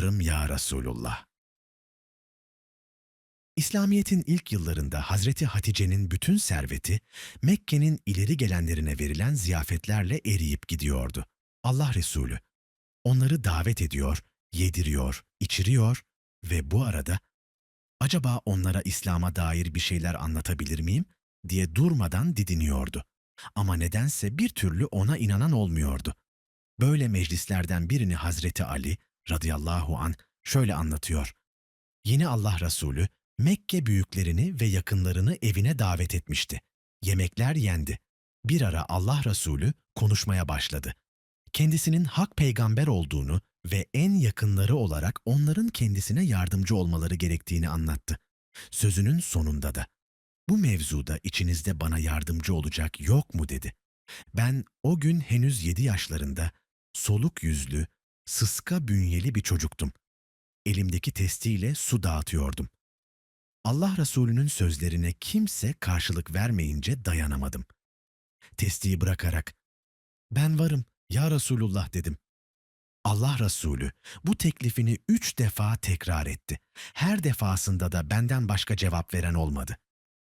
varım ya Resulullah. İslamiyet'in ilk yıllarında Hazreti Hatice'nin bütün serveti Mekke'nin ileri gelenlerine verilen ziyafetlerle eriyip gidiyordu. Allah Resulü onları davet ediyor, yediriyor, içiriyor ve bu arada acaba onlara İslam'a dair bir şeyler anlatabilir miyim diye durmadan didiniyordu. Ama nedense bir türlü ona inanan olmuyordu. Böyle meclislerden birini Hazreti Ali radıyallahu an şöyle anlatıyor. Yeni Allah Resulü Mekke büyüklerini ve yakınlarını evine davet etmişti. Yemekler yendi. Bir ara Allah Resulü konuşmaya başladı. Kendisinin hak peygamber olduğunu ve en yakınları olarak onların kendisine yardımcı olmaları gerektiğini anlattı. Sözünün sonunda da bu mevzuda içinizde bana yardımcı olacak yok mu dedi. Ben o gün henüz yedi yaşlarında soluk yüzlü, sıska bünyeli bir çocuktum. Elimdeki testiyle su dağıtıyordum. Allah Resulü'nün sözlerine kimse karşılık vermeyince dayanamadım. Testiyi bırakarak, ben varım ya Resulullah dedim. Allah Resulü bu teklifini üç defa tekrar etti. Her defasında da benden başka cevap veren olmadı.